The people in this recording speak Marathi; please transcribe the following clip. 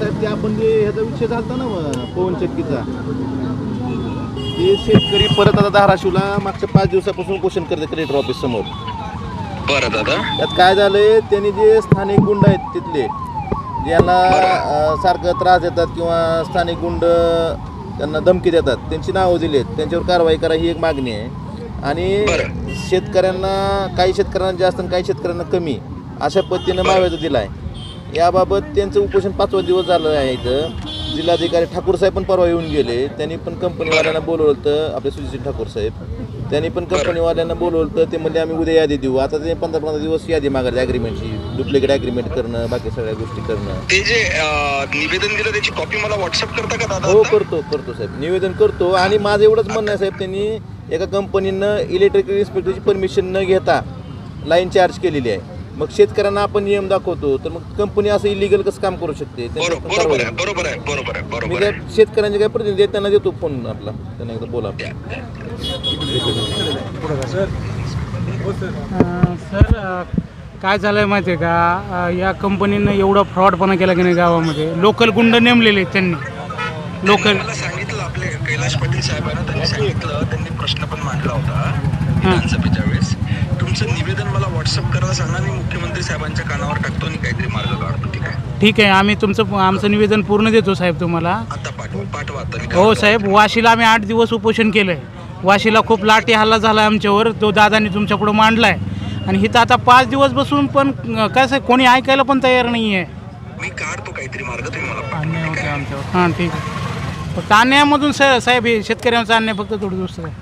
तर ते आपण जे ह्याचा विषय झालता ना पवन चक्कीचा ते शेतकरी परत आता धाराशिवला मागच्या पाच दिवसापासून क्वेश्चन करते कलेक्टर ऑफिस समोर. बरं दादा त्यात काय झालंय त्यांनी जे स्थानिक गुंड आहेत तिथले ज्यांना सारखं त्रास देतात किंवा स्थानिक गुंड त्यांना धमकी देतात त्यांची नावं दिली आहेत. त्यांच्यावर कारवाई करा ही एक मागणी आहे. आणि. शेतकऱ्यांना काही शेतकऱ्यांना जास्त आणि काही शेतकऱ्यांना कमी. अशा पद्धतीनं माव्याचा दिला आहे. याबाबत त्यांचं उपोषण पाचवा दिवस झालं आहे इथं. जिल्हाधिकारी ठाकूर साहेब पण परवा येऊन गेले. त्यांनी पण कंपनीवाल्यांना बोलवलं होतं आपले सुजित ठाकूर साहेब. त्यांनी पण कंपनीवाल्यांना बोलवलं होतं ते म्हणजे आम्ही उद्या यादी देऊ. आता ते पंधरा पंधरा दिवस यादी मागायची ॲग्रीमेंटची डुप्लिकेट ॲग्रीमेंट करणं बाकी सगळ्या गोष्टी करणं. ते जे निवेदन दिलं त्याची कॉपी मला व्हॉट्सअप करता का दादा? हो? करतो करतो साहेब. निवेदन करतो. आणि माझं एवढंच म्हणणं आहे साहेब त्यांनी एका कंपनीनं इलेक्ट्रिकल इन्स्पेक्टरची परमिशन न घेता लाईन चार्ज केलेली आहे. मग शेतकऱ्यांना आपण नियम दाखवतो तर मग कंपनी असं इलिगल कसं काम करू शकते? त्यांच्यावर बरोबर आहे बरोबर आहे बरोबर आहे मी बरोबर त्या आहे. शेतकऱ्यांचे काय प्रतिनिधी आहेत त्यांना देतो फोन आपला. त्यांना एकदा बोला. अं, सर अं, काय झालं आहे माहिती आहे का? अं, या कंपनीनं एवढा फ्रॉडपणा केला की नाही गावामध्ये? लोकल गुंड नेमलेले आहेत त्यांनी. लोकल मला सांगितलं आपले कैलाश पाटील साहेबांना त्यांनी सांगितलं त्यांनी प्रश्न पण मांडला होता. विधानसभेच्या निवेदन मला व्हॉट्सअप करायला सांगा मी मुख्यमंत्री साहेबांच्या कानावर टाकतो आणि काहीतरी मार्ग काढतो ठीक आहे? ठीक आहे आम्ही तुमचं आमचं निवेदन पूर्ण देतो साहेब तुम्हाला. आता पाठवा पाठवा आता मी हो. साहेब वाशीला आम्ही आठ दिवस उपोषण केलं आहे वाशीला खूप लाठी हल्ला झाला आमच्यावर तो दादानी तुमच्याकडं मांडला आहे आणि इथं आता पाच दिवस बसून पण अं, कसं आहे कोणी ऐकायला पण तयार नाही आहे मी काढतो काहीतरी मार्ग तुम्ही मला पाठवा आहे? हां ठीक आहे. फक्त अन्यायामधून स साहेब हे शेतकऱ्यांचा अन्याय फक्त थोडं दुसरं आहे.